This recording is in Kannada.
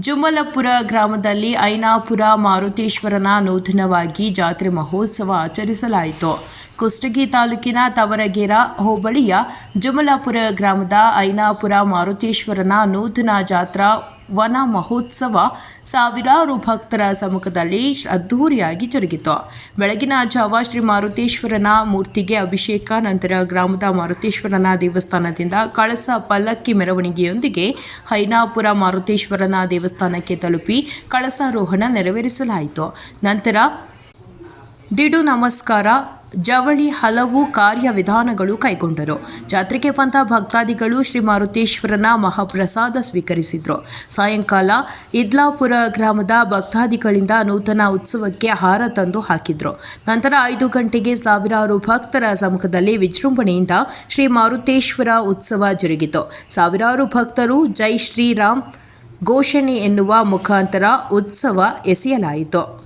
ಜುಮಲಪುರ ಗ್ರಾಮದಲ್ಲಿ ಐನಾಪುರ ಮಾರುತೇಶ್ವರನ ನೂತನವಾಗಿ ಜಾತ್ರೆ ಮಹೋತ್ಸವ ಆಚರಿಸಲಾಯಿತು. ಕುಷ್ಟಗಿ ತಾಲೂಕಿನ ತವರಗೆರ ಹೋಬಳಿಯ ಜುಮಲಪುರ ಗ್ರಾಮದ ಐನಾಪುರ ಮಾರುತೇಶ್ವರನ ನೂತನ ಜಾತ್ರಾ ವನ ಮಹೋತ್ಸವ ಸಾವಿರಾರು ಭಕ್ತರ ಸಮ್ಮುಖದಲ್ಲಿ ಅದ್ಧೂರಿಯಾಗಿ ಜರುಗಿತು. ಬೆಳಗಿನ ಜಾವ ಶ್ರೀ ಮಾರುತೇಶ್ವರನ ಮೂರ್ತಿಗೆ ಅಭಿಷೇಕ, ನಂತರ ಗ್ರಾಮದ ಮಾರುತೇಶ್ವರನ ದೇವಸ್ಥಾನದಿಂದ ಕಳಸ ಪಲ್ಲಕ್ಕಿ ಮೆರವಣಿಗೆಯೊಂದಿಗೆ ಹೈನಾಪುರ ಮಾರುತೇಶ್ವರನ ದೇವಸ್ಥಾನಕ್ಕೆ ತಲುಪಿ ಕಳಸಾರೋಹಣ ನೆರವೇರಿಸಲಾಯಿತು. ನಂತರ ದಿಡು ನಮಸ್ಕಾರ ಜವಳಿ ಹಲವು ಕಾರ್ಯವಿಧಾನಗಳು ಕೈಗೊಂಡರು. ಜಾತ್ರೆಗೆ ಬಂದ ಭಕ್ತಾದಿಗಳು ಶ್ರೀ ಮಾರುತೇಶ್ವರನ ಮಹಾಪ್ರಸಾದ ಸ್ವೀಕರಿಸಿದ್ರು. ಸಾಯಂಕಾಲ ಇದ್ಲಾಪುರ ಗ್ರಾಮದ ಭಕ್ತಾದಿಗಳಿಂದ ನೂತನ ಉತ್ಸವಕ್ಕೆ ಹಾರ ತಂದು ಹಾಕಿದ್ರು. ನಂತರ ಐದು ಗಂಟೆಗೆ ಸಾವಿರಾರು ಭಕ್ತರ ಸಮ್ಮುಖದಲ್ಲಿ ವಿಜೃಂಭಣೆಯಿಂದ ಶ್ರೀ ಮಾರುತೇಶ್ವರ ಉತ್ಸವ ಜರುಗಿತು. ಸಾವಿರಾರು ಭಕ್ತರು ಜೈ ಶ್ರೀರಾಮ್ ಘೋಷಣೆ ಎನ್ನುವ ಮುಖಾಂತರ ಉತ್ಸವ ಎಸೆಯಲಾಯಿತು.